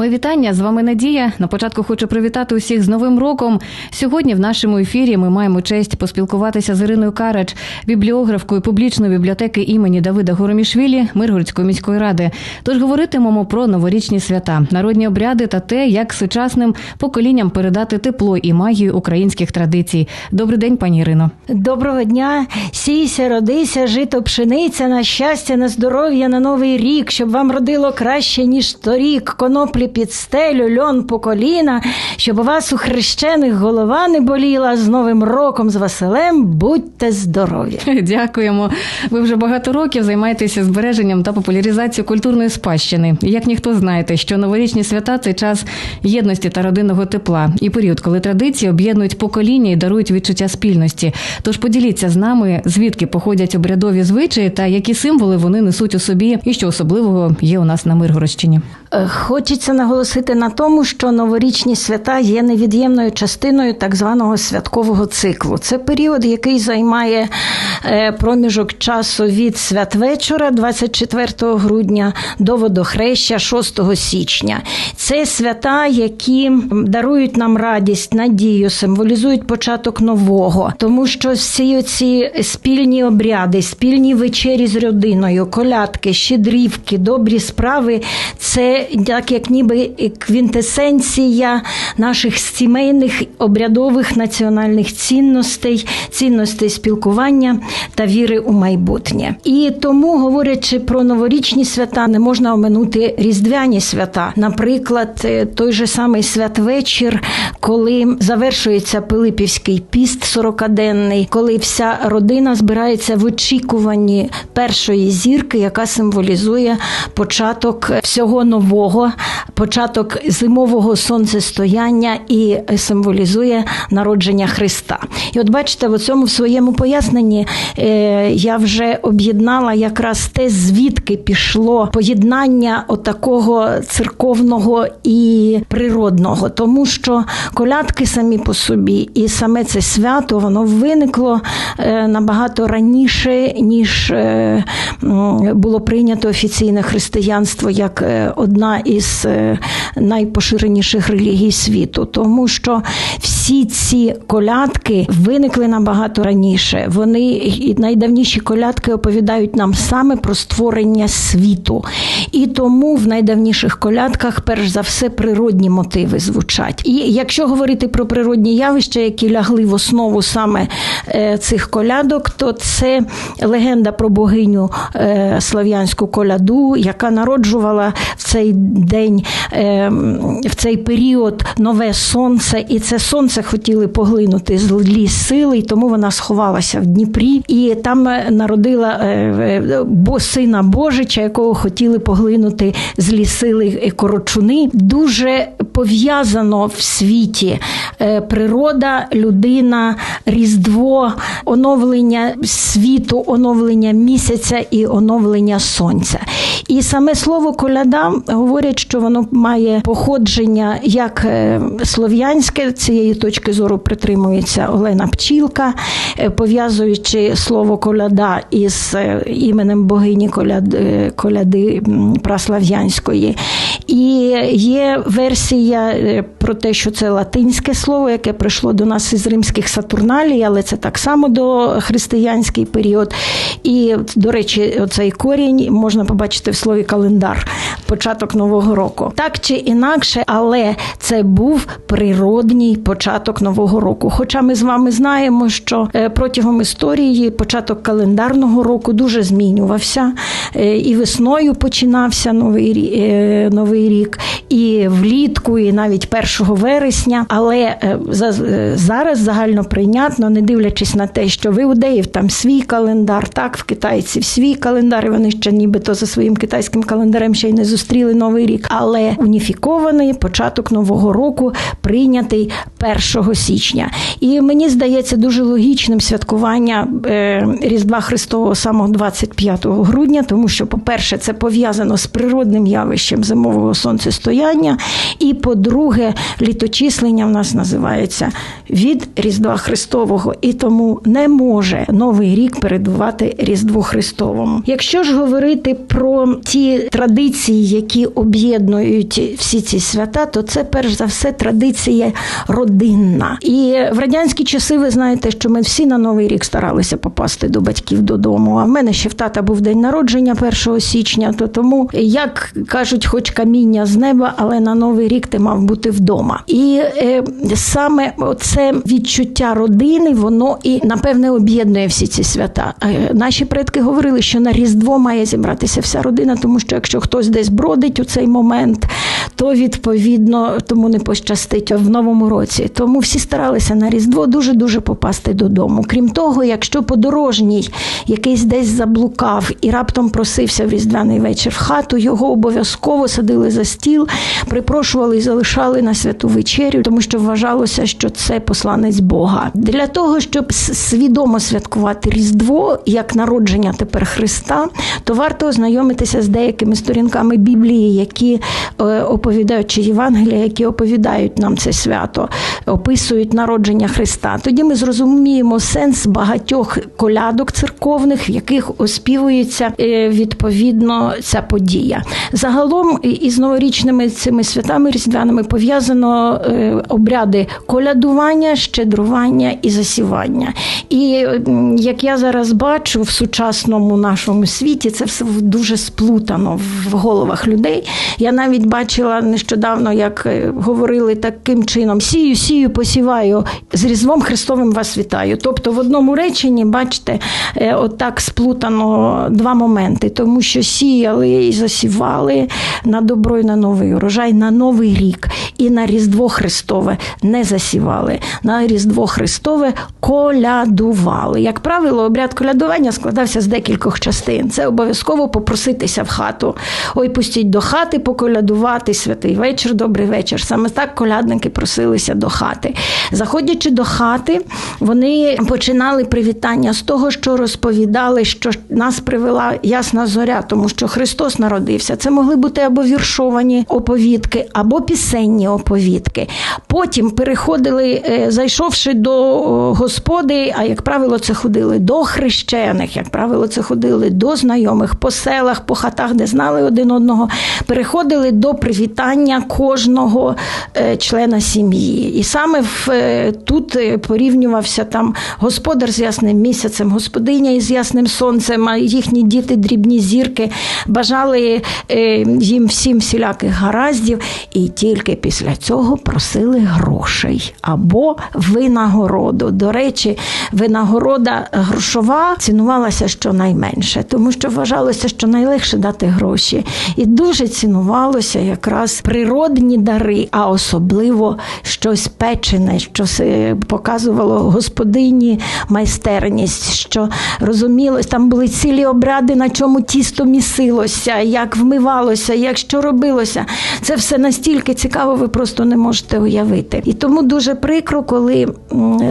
Мої вітання з вами Надія. На початку хочу привітати усіх з Новим роком. Сьогодні в нашому ефірі ми маємо честь поспілкуватися з Іриною Карач, бібліографкою публічної бібліотеки імені Давида Горомішвілі Миргородської міської ради. Тож говоритимемо про новорічні свята, народні обряди та те, як сучасним поколінням передати тепло і магію українських традицій. Добрий день, пані Ірино. Доброго дня, сійся, родися, жито, пшениця, на щастя, на здоров'я, на новий рік, щоб вам родило краще, ніж торік, коноплі під стелю, льон по коліна, щоб у вас у хрещених голова не боліла. З Новим роком, з Василем, будьте здорові. Дякуємо. Ви вже багато років займаєтеся збереженням та популяризацією культурної спадщини. Як ніхто знаєте, що новорічні свята це час єдності та родинного тепла і період, коли традиції об'єднують покоління і дарують відчуття спільності. Тож поділіться з нами, звідки походять обрядові звичаї та які символи вони несуть у собі, і що особливого є у нас на Миргородщині. Е, Хочеться наголосити на тому, що новорічні свята є невід'ємною частиною так званого святкового циклу. Це період, який займає е, проміжок часу від святвечора, 24 грудня, до водохреща 6 січня. Це свята, які дарують нам радість, надію, символізують початок нового, тому що всі ці спільні обряди, спільні вечері з родиною, колядки, щедрівки, добрі справи це так як ніби квінтесенція наших сімейних обрядових національних цінностей, цінностей спілкування та віри у майбутнє. І тому, говорячи про новорічні свята, не можна оминути різдвяні свята. Наприклад, е, той же самий святвечір, коли завершується Пилипівський піст 40-денний, коли вся родина збирається в очікуванні першої зірки, яка символізує початок всього нового, початок зимового сонцестояння і символізує народження Христа. І от бачите, в цьому в своєму поясненні е, я вже об'єднала якраз те, звідки пішло поєднання отакого церковного і природного, тому що колядки самі по собі, і саме це свято воно виникло е, набагато раніше, ніж е, було прийнято офіційне християнство як одна із найпоширеніших релігій світу, тому що всі ці колядки виникли набагато раніше. Вони і найдавніші колядки оповідають нам саме про створення світу. І тому в найдавніших колядках, перш за все, природні мотиви звучать. І якщо говорити про природні явища, які лягли в основу саме е, цих колядок, то це легенда про богиню е, слав'янську коляду, яка народжувала в цей день, е, в цей період нове сонце, і це сонце хотіли поглинути злі сили, і тому вона сховалася в Дніпрі, і там е, народила е, е, сина Божича, якого хотіли поглинути злі сили корочуни. Дуже пов'язано в світі природа, людина, різдво, оновлення світу, оновлення місяця і оновлення сонця. І саме слово коляда говорять, що воно має походження як слов'янське, цієї точки зору притримується Олена Пчілка, е, пов'язуючи слово коляда із е, іменем богині коляди, коляди праслав'янської. І є версія е, про те, що це латинське слово, яке прийшло до нас із римських сатурналій, але це так само до християнський період. І, до речі, оцей корінь можна побачити в слові календар, початок нового року. Так чи інакше, але це був природній початок нового року. Хоча ми з вами знаємо, що е, протягом історії початок календарного року дуже змінювався, е, і весною починався новий рі- новий рік, і влітку, і навіть 1 вересня. Але е, е, зараз загально прийнятно, не дивлячись на те, що в іудеїв там свій календар, так в китайців свій календар, і вони ще нібито за своїм китайським календарем ще й не зустріли новий рік. Але уніфікований початок нового року прийнятий 1 січня. І мені здається дуже логічним святкування е, Різдва Христового саме 25 грудня, тому що, по-перше, це пов'язано з природним явищем зимового сонцестояння. І по-друге, літочислення в нас називається від Різдва Христового, і тому не може новий рік передувати Різдву Христовому. Якщо ж говорити про ті традиції, які об'єднують всі ці свята, то це перш за все традиція родинна. І в радянські часи ви знаєте, що ми всі на новий рік старалися попасти до батьків додому. А в мене ще в тата був день народження 1 січня. То тому, як кажуть, хоч каміння з неба, але на новий рік ти мав бути вдома. І е, саме це відчуття родини, воно і напевне об'єднує всі ці свята. Е, наші предки говорили, що на Різдво має зібратися вся родина, тому що якщо хтось десь бродить у цей момент, то відповідно тому не пощастить в новому році. Тому всі старалися на Різдво дуже дуже попасти додому. Крім того, якщо подорожній якийсь десь заблукав і раптом просився в різдвяний вечір в хату, його обов'язково садили за стіл, припрошували і залишали на святу вечерю, тому що вважалося, що це посланець Бога. Для того щоб свідомо святкувати Різдво як народження тепер Христа, то варто ознайомитися з деякими сторінками Біблії, які е, оповідають чи Євангелія, які оповідають нам це свято, описують народження Христа. Тоді ми зрозуміємо сенс багатьох колядок церковних, в яких оспівується е, відповідно ця подія. Загалом із новорічними цими святами різдвяними пов'язано е, обряди колядування, щедрування і засівання. І як я зараз бачу в сучасному нашому світі, це все дуже сплутано в головах людей. Я навіть бачила нещодавно, як е, говорили таким чином: сію, сію, посіваю з Різдвом Христовим вас вітаю. Тобто в одному реченні, бачите, е, отак сплутано два моменти, тому що сіяли і засівали на добро і на новий урожай, на новий рік і на Різдво Христове не засівали. На Різдво Христове колядували. Як правило, обряд колядування складався з декількох частин. Це обов'язково попроситися в хату. Ой, пустіть до хати поколядувати святий вечір, добрий вечір. Саме так колядники просилися до хати. Заходячи до хати, вони починали привітання з того, що розповідали, що нас привела ясна зоря, тому що Христос народився. Це могли бути або віршовані оповідки, або пісенні оповідки. Потім переходили, е, зайшовши до господи, а як правило, це ходили до хрещених, як правило, це ходили до знайомих по селах, по хатах, де знали один одного, переходили до привітання кожного е, члена сім'ї. І саме в, е, тут порівнювався там господар з ясним місяцем, господиня із ясним сонцем, а їхні діти, дрібні зірки, бажали їм всім всіляких гараздів, і тільки після цього просили грошей або винагороду. До речі, винагорода грошова цінувалася щонайменше, тому що вважалося, що найлегше дати гроші. І дуже цінувалося якраз природні дари, а особливо щось печене, що показувало господині майстерність, що розумілось, там були цілі обряди, на чому тісто місилося, як вмивалося, як що робилося. Це все настільки цікаво, ви просто не можете уявити. І тому дуже прикро, коли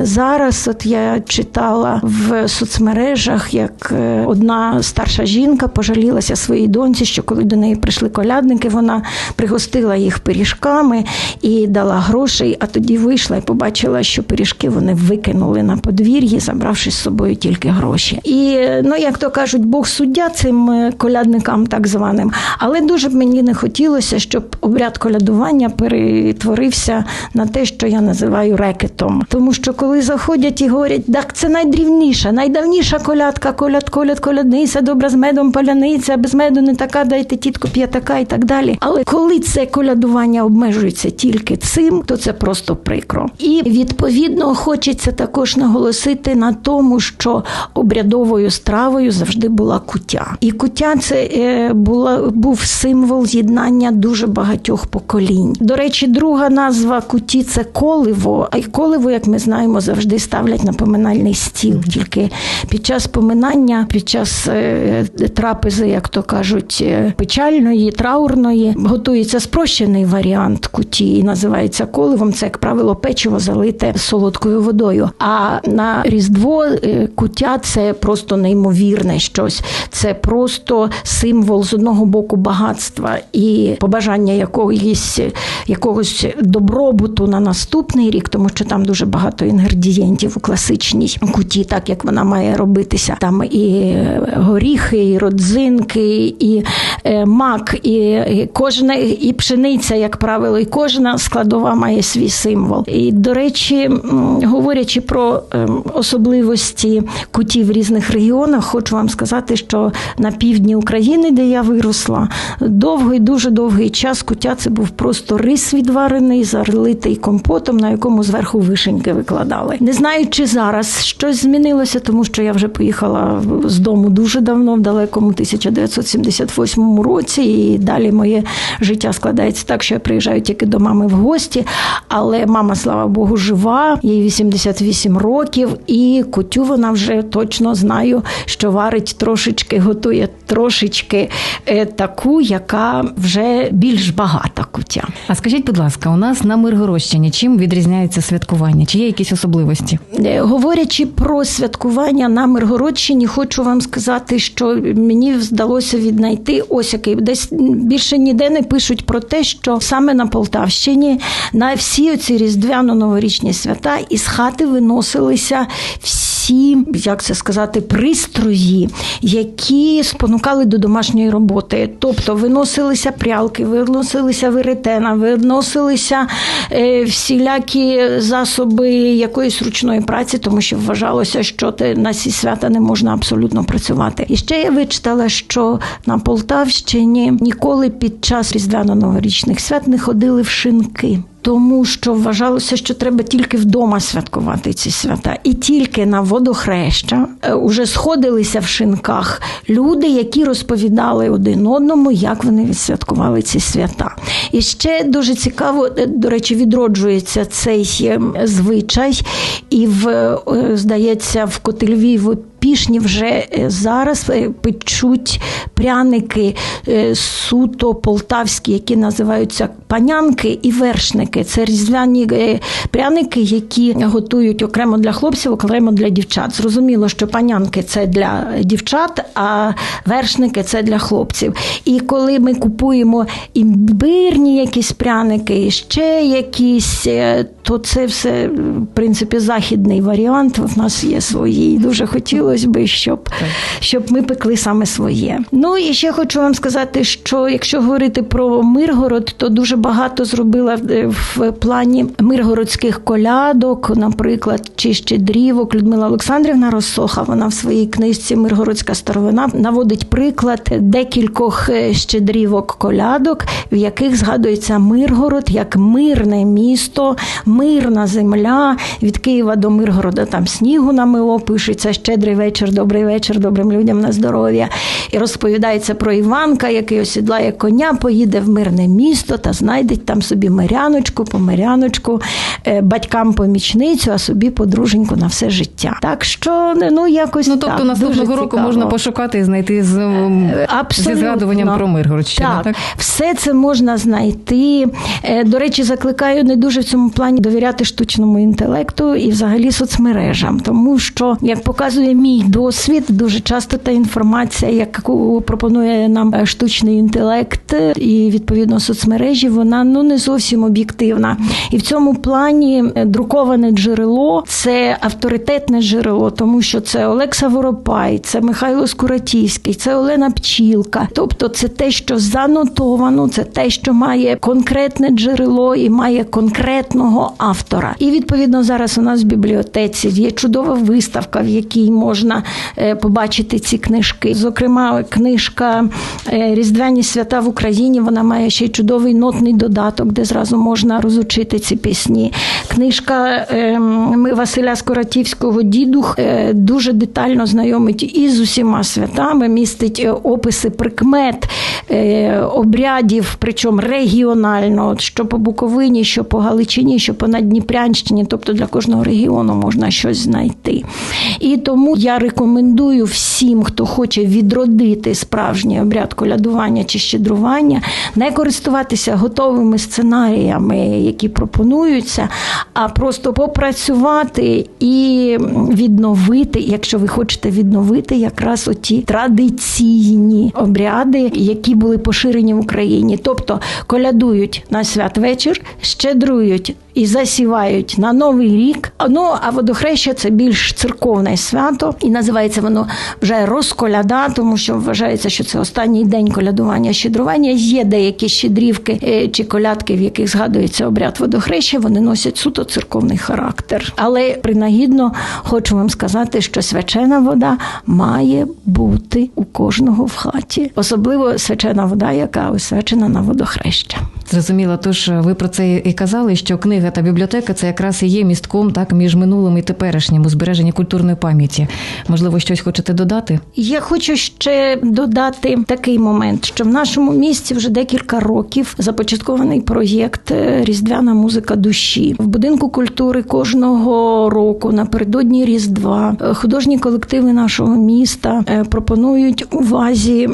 зараз от я читала в соцмережах, як е, одна старша жінка пожалілася своїй доньці, що коли до неї прийшли колядники, вона пригостила їх пиріжками і дала грошей. А тоді вийшла і побачила, що пиріжки вони викинули на подвір'ї, забравши з собою тільки гроші. І ну як то кажуть, Бог суддя цим е, колядникам, так званим, але дуже б мені не хотілося, щоб обряд колядування перетворився на те, що я називаю рекетом. Тому що коли заходять і говорять, так це найдрівніша, найдавніша колядка, коляд, коляд, колядниця, добра з медом поляниця, без меду не така, дайте тітку п'ятака і так далі. Але коли це колядування обмежується тільки цим, то це просто прикро. І відповідно хочеться також наголосити на тому, що обрядовою стравою завжди була куття. І куття це е, була був символ єднання дуже багатьох поколінь. До речі. речі, друга назва куті це коливо. А й коливо, як ми знаємо, завжди ставлять на поминальний стіл. Тільки під час поминання, під час е, трапези, як то кажуть, е, печальної, траурної, готується спрощений варіант куті і називається коливом. Це, як правило, печиво залите солодкою водою. А на Різдво е, куття це просто неймовірне щось. Це просто символ з одного боку багатства і побажання якогось, якогось добробуту на наступний рік, тому що там дуже багато інгредієнтів у класичній куті, так як вона має робитися. Там і горіхи, і родзинки, і е, мак, і, кожна і пшениця, як правило, і кожна складова має свій символ. І до речі, говорячи про ем, особливості кутів в різних регіонах, хочу вам сказати, що на півдні України, де я виросла, довгий, дуже довгий час куття це був просто рис відварений, залитий компотом, на якому зверху вишеньки викладали. Не знаю, чи зараз щось змінилося, тому що я вже поїхала з дому дуже давно, в далекому 1978 році, і далі моє життя складається так, що я приїжджаю тільки до мами в гості. Але мама, слава Богу, жива, їй 88 років, і кутю вона вже точно знаю, що варить трошечки, готує трошечки е, таку, яка вже більш багата кутя. А скажіть, будь ласка, у нас на Миргородщині чим відрізняється святкування? Чи є якісь особливості? Е, Говорячи про святкування на Миргородщині, хочу вам сказати, що мені вдалося віднайти ось який десь більше ніде не пишуть про те, що саме на Полтавщині на всі оці різдвяно-новорічні свята із хати виносилися всі, як це сказати, пристрої, які спонукали до домашньої роботи. Тобто виносилися прялки, виносилися веретена, виносилися е, всілякі засоби якоїсь ручної праці, тому що вважалося, що те на ці свята не можна абсолютно працювати. І ще я вичитала, що на Полтавщині ніколи під час різдвяно-новорічних свят не ходили в шинки. Тому що вважалося, що треба тільки вдома святкувати ці свята, і тільки на водохреща е, уже сходилися в шинках люди, які розповідали один одному, як вони відсвяткували ці свята. І ще дуже цікаво, е, до речі, відроджується цей е, звичай, і в е, здається, в Котельві Пішні вже е, зараз е, печуть пряники е, суто полтавські, які називаються панянки і вершники. Це різдвяні пряники, які готують окремо для хлопців, окремо для дівчат. Зрозуміло, що панянки це для дівчат, а вершники це для хлопців. І коли ми купуємо імбирні якісь пряники, ще якісь, то це все в принципі західний варіант. В нас є свої. І дуже хотілося би, щоб, щоб ми пекли саме своє. Ну і ще хочу вам сказати, що якщо говорити про Миргород, то дуже багато зробила е, в плані миргородських колядок, наприклад, чи щедрівок. Людмила Олександрівна Росоха, вона в своїй книжці Миргородська старовина наводить приклад декількох е, щедрівок колядок, в яких згадується Миргород як мирне місто, мирна земля. Від Києва до Миргорода там снігу намило, пишеться щедрий вечір, добрий вечір, добрим людям на здоров'я. І розповідається про Іванка, який осідлає коня, поїде в мирне місто та знайде там собі миряночку, помиряночку, е, батькам помічницю, а собі подруженьку на все життя. Так що ну якось Ну тобто так, наступного року цікаво. можна пошукати і знайти з, м, зі згадуванням про Миргородщину. Так, Так? все це можна знайти. Е, До речі, закликаю не дуже в цьому плані довіряти штучному інтелекту і взагалі соцмережам, тому що, як показує мій досвід, дуже часто та інформація, яку пропонує нам штучний інтелект і відповідно соцмережі, вона ну не зовсім об'єктивна. І в цьому плані е, друковане джерело це авторитетне джерело, тому що це Олекса Воропай, це Михайло Скуратівський, це Олена Пчілка. Тобто, це те, що занотовано, це те, що має конкретне джерело і має конкретного автора. І відповідно зараз у нас в бібліотеці є чудова виставка, в якій можна е, побачити ці книжки. Зокрема, книжка е, Різдвяні свята в Україні. Вона має ще й чудовий нотний додаток, де зразу можна розучити ці пісні. Книжка е, ми Василя Скоратівського дідух е, дуже детально знайомить із усіма святами, містить описи прикмет, обрядів, причому регіонально, що по Буковині, що по Галичині, що по Надніпрянщині, тобто для кожного регіону можна щось знайти. І тому я рекомендую всім, хто хоче відродити справжній обряд колядування чи щедрування, не користуватися готовими сценаріями, які пропонуються, а просто попрацювати і відновити, якщо ви хочете відновити якраз оті традиційні обряди, які були поширені в Україні. Тобто колядують на святвечір, щедрують і засівають на новий рік. Ну а водохреща це більш церковне свято, і називається воно вже розколяда, тому що вважається, що це останній день колядування, щедрування. Є деякі щедрівки е, чи колядки, в яких згадується обряд водохреща. Вони носять суто церковний характер. Але принагідно хочу вам сказати, що свячена вода має бути у кожного в хаті, особливо свячена вода, яка освячена на водохреща. Зрозуміло, тож ви про це і казали, що книга та бібліотека це якраз і є містком так між минулим і теперішнім у збереженні культурної пам'яті. Можливо, щось хочете додати? Я хочу ще додати такий момент, що в нашому місті вже декілька років започаткований проєкт е, Різдвяна музика душі в будинку культури кожного року напередодні Різдва е, художні колективи нашого міста е, пропонують увазі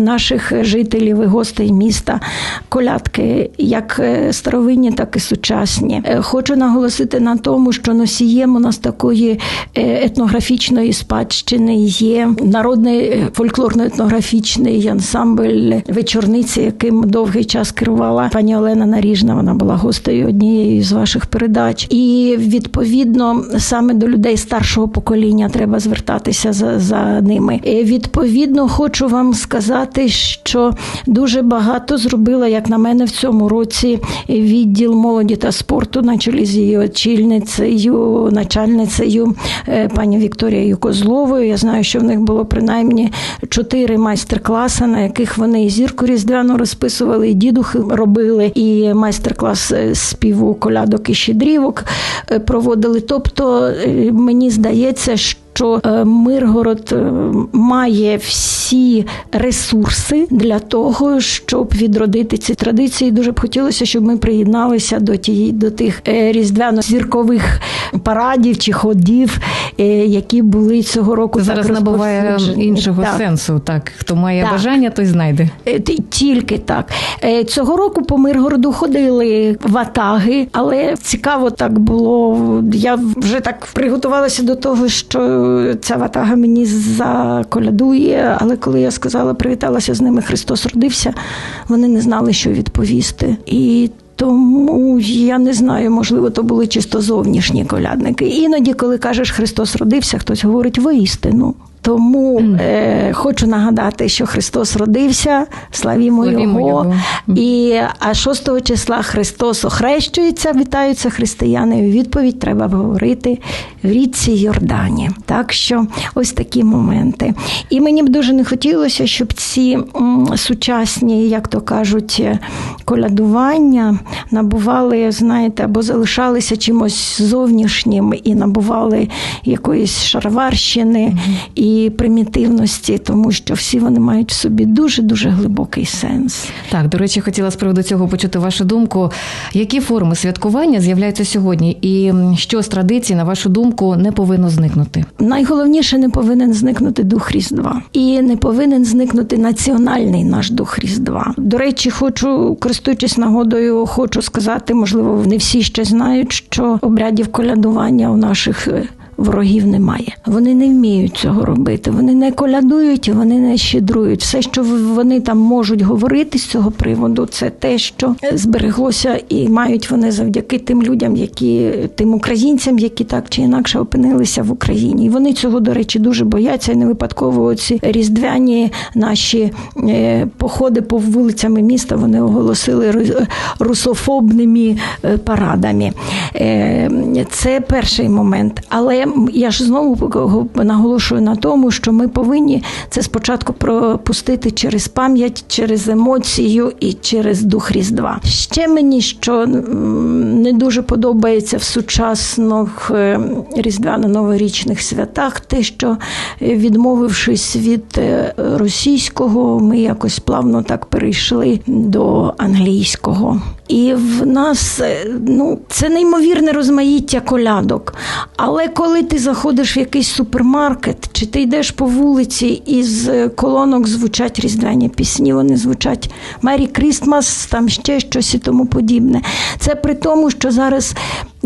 наших жителів і гостей міста колядки, як е, старовинні, так і сучасні. Е, Хочу наголосити на тому, що носієм у нас такої е, етнографічної спадщини є народний фольклорно-етнографічний ансамбль вечорниці, яким довгий час керувала пані Олена Наріжна. Вона була гостею однієї з ваших передач. І відповідно саме до людей старшого покоління треба звертатися за, за ними. Е, Відповідно, хочу вам сказати, що дуже багато зробила, як на мене, в цьому році відділ молоді та спорту на чолі з її очільницею, начальницею е, пані Вікторією Козловою. Я знаю, що в них було принаймні чотири майстер-класи, на яких вони і зірку різдвяну розписували, і дідухи робили, і майстер-клас е, співу колядок і щедрівок е, проводили. Тобто мені здається, що що е, Миргород е, має всі ресурси для того, щоб відродити ці традиції. Дуже б хотілося, щоб ми приєдналися до тієї до тих е, різдвяно-зіркових парадів чи ходів, які були цього року. Зараз так набуває іншого Так. сенсу. Так, хто має Так. бажання, той знайде. Тільки так. Цього року по Миргороду ходили ватаги, але цікаво так було. Я вже так приготувалася до того, що ця ватага мені заколядує. Але коли я сказала, привіталася з ними, Христос родився, вони не знали, що відповісти. І тому я не знаю, можливо, то були чисто зовнішні колядники. Іноді, коли кажеш Христос родився, хтось говорить воістину. Тому е, хочу нагадати, що Христос родився, славімо, Славімо його. Його. І а 6 числа Христос охрещується, вітаються християни. Відповідь треба говорити в річці Йордані. Так що ось такі моменти. І мені б дуже не хотілося, щоб ці м, сучасні, як то кажуть, е, колядування набували, знаєте, або залишалися чимось зовнішнім і набували якоїсь шароварщини і примітивності, тому що всі вони мають в собі дуже дуже глибокий сенс. Так, до речі, хотіла з приводу цього почути вашу думку. Які форми святкування з'являються сьогодні, і що з традицій, на вашу думку, не повинно зникнути? Найголовніше не повинен зникнути дух Різдва, і не повинен зникнути національний наш дух Різдва. До речі, хочу користуючись нагодою, хочу сказати, можливо, не всі ще знають, що обрядів колядування у наших е, ворогів немає. Вони не вміють цього робити. Вони не колядують, вони не щедрують. Все, що вони там можуть говорити з цього приводу, це те, що збереглося, і мають вони завдяки тим людям, які тим українцям, які так чи інакше опинилися в Україні. І вони цього, до речі, дуже бояться. І не випадково ці різдвяні наші е, походи по вулицями міста вони оголосили ру- русофобними е, парадами. Е, Це перший момент. Але я ж знову наголошую на тому, що ми повинні це спочатку пропустити через пам'ять, через емоцію і через дух Різдва. Ще мені що не дуже подобається в сучасних е, різдвяно-новорічних святах, те, що е, відмовившись від е, російського, ми якось плавно так перейшли до англійського. І в нас ну це неймовірне розмаїття колядок. Але коли ти заходиш в якийсь супермаркет, чи ти йдеш по вулиці, і з е, колонок звучать різдвяні пісні, вони звучать Мері Крістмас, там ще щось і тому подібне. Це при тому, що зараз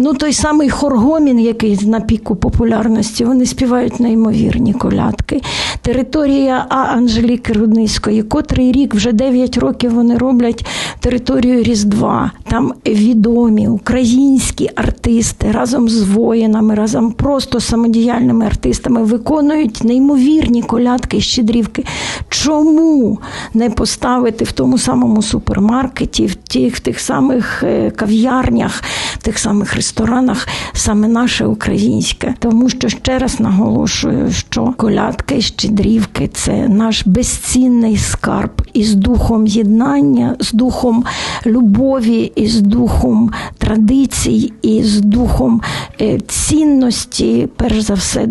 ну той самий Хоргомін, який на піку популярності, вони співають неймовірні колядки. Територія А Анжеліки Рудницької, котрий рік, вже 9 років вони роблять територію Різдва. Там відомі українські артисти разом з воїнами, разом просто самодіяльними артистами виконують неймовірні колядки і щедрівки. Чому не поставити в тому самому супермаркеті, в тих, в тих самих е, кав'ярнях, в тих самих ресторанах саме наше українське? Тому що ще раз наголошую, що колядки і щедрівки це наш безцінний скарб із духом єднання, з духом любові, із духом традицій, і з духом цінності, перш за все,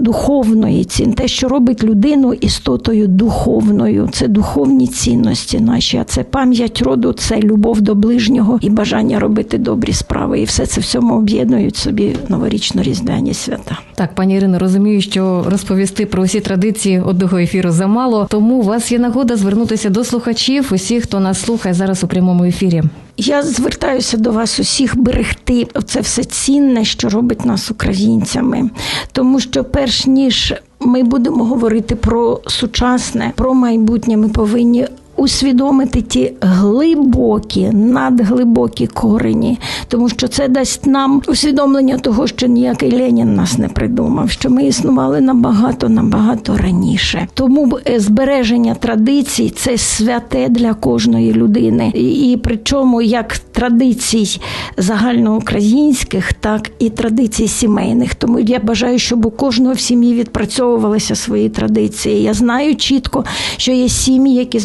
духовної цін, те, що робить людину істотою духовною. Це духовні цінності наші, а це пам'ять роду, це любов до ближнього і бажання робити добрі справи. І все це в цьому об'єднують собі новорічно-різдвяні свята. Так, пані Ірино, розумію, що розповісти про усі традиції одного ефіру замало. Тому у вас є нагода звернутися до слухачів, усіх, хто нас слухає зараз у прямому ефірі. Я звертаюся до вас усіх берегти це все цінне, що робить нас українцями, тому що перш ніж ми будемо говорити про сучасне, про майбутнє, ми повинні. Усвідомити ті глибокі, надглибокі корені, тому що це дасть нам усвідомлення того, що ніякий Ленін нас не придумав, що ми існували набагато набагато раніше. Тому е, збереження традицій це святе для кожної людини, і, причому як традицій загальноукраїнських, так і традицій сімейних. Тому я бажаю, щоб у кожного в сім'ї відпрацьовувалися свої традиції. Я знаю чітко, що є сім'ї, які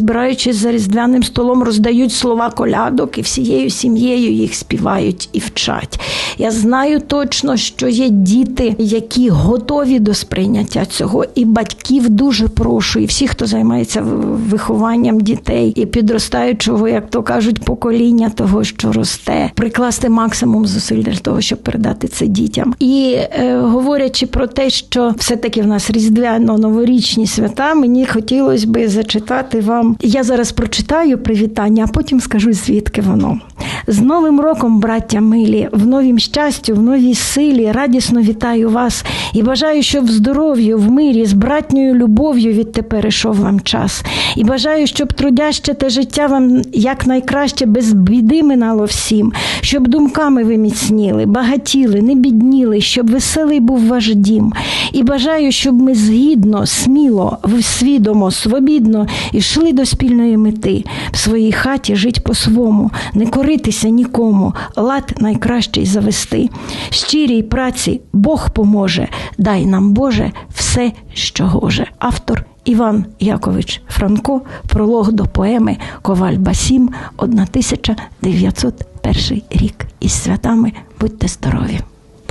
збираючись за різдвяним столом, роздають слова колядок і всією сім'єю їх співають і вчать. Я знаю точно, що є діти, які готові до сприйняття цього, і батьків дуже прошу, і всі, хто займається вихованням дітей і підростаючого, як то кажуть, покоління того, що росте, прикласти максимум зусиль для того, щоб передати це дітям. І е, говорячи про те, що все-таки в нас різдвяно-новорічні свята, мені хотілося би зачитати вам. Я зараз прочитаю привітання, а потім скажу, звідки воно. З Новим роком, браття милі, в новім щастю, в новій силі, радісно вітаю вас і бажаю, щоб в здоров'ю, в мирі, з братньою любов'ю відтепер ішов вам час. І бажаю, щоб трудяще те життя вам якнайкраще без біди минало всім, щоб думками ви міцніли, багатіли, не бідніли, щоб веселий був ваш дім. І бажаю, щоб ми згідно, сміло, свідомо, свобідно йшли до спільної мети, в своїй хаті жить по-свому, не коритися нікому, лад найкращий завести. Щирій праці Бог поможе, дай нам, Боже, все, що гоже. Автор Іван Якович Франко, пролог до поеми Коваль Басім, 1901 рік. Із святами будьте здорові!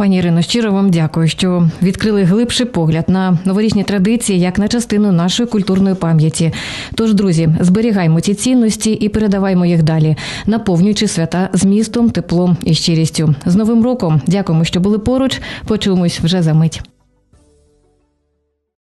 Пані Ірино, щиро вам дякую, що відкрили глибший погляд на новорічні традиції як на частину нашої культурної пам'яті. Тож, друзі, зберігаймо ці цінності і передаваймо їх далі, наповнюючи свята змістом, теплом і щирістю. З Новим роком дякуємо, що були поруч. Почуємось вже за мить.